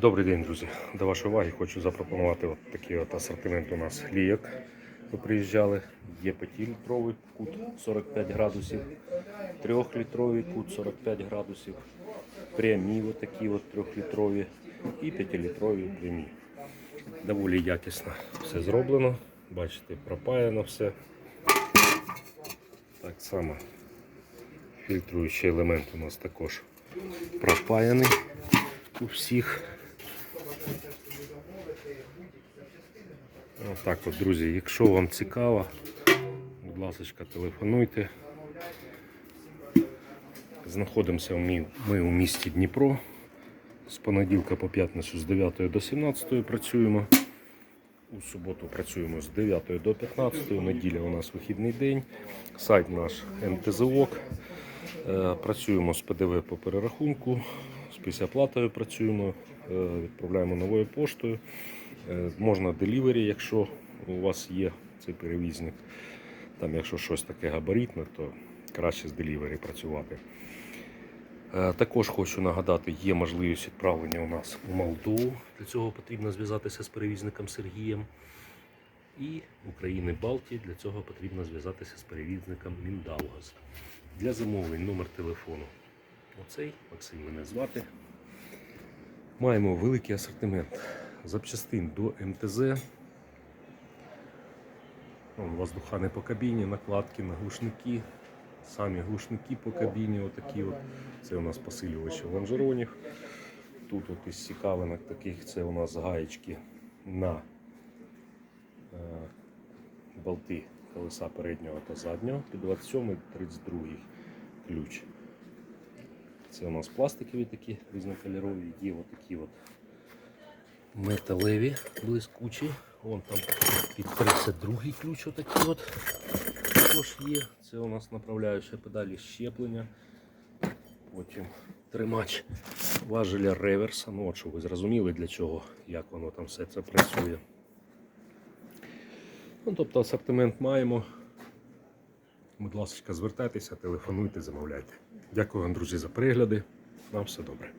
Добрий день, друзі. До вашої уваги хочу запропонувати от такий от асортимент у нас лійок. Ви приїжджали. Є 5-літровий кут 45 градусів, 3-літровий кут 45 градусів, прямі от такі от 3-літрові і 5-літрові прямі. Доволі якісно все зроблено. Бачите, пропаяно все. Так само фільтруючий елемент у нас також пропаяний у всіх. Отак от, друзі, якщо вам цікаво, будь ласка, телефонуйте. Знаходимося ми, у місті Дніпро. З понеділка по п'ятницю з 9 до 17 працюємо. У суботу працюємо з 9 до 15, неділя у нас вихідний день. Сайт наш МТЗОК. Е, Працюємо з ПДВ по перерахунку, з післяплатою працюємо, е, відправляємо новою поштою. Е, Можна делівері, якщо у вас є цей перевізник. Там, якщо щось таке габаритне, то краще з делівері працювати. Е, Також хочу нагадати, є можливість відправлення у нас у Молдову. Для цього потрібно зв'язатися з перевізником Сергієм. І України Балтії для цього потрібно зв'язатися з перевізником Міндаугаз. Для замовлень номер телефону. Оцей Максим мене звати. Маємо великий асортимент запчастин до МТЗ. Вон, воздухани по кабіні, накладки на глушники. Самі глушники по кабіні, отакі от. Це у нас посилювачі лонжеронів. Тут от із цікавинок таких це у нас гаєчки на е, болти колеса переднього та заднього під 27 32 ключ. Це у нас пластикові такі різнокольорові, є отакі от металеві блискучі. Вон там під 32 ключ отакі от також є. Це у нас направляюча педалі щеплення. Потім тримач важеля реверса. Ну, от щоб ви зрозуміли для чого, як воно там все це працює. Ну, тобто асортимент маємо. Будь ласка, звертайтеся, телефонуйте, замовляйте. Дякую вам, друзі, за перегляди. Вам все добре.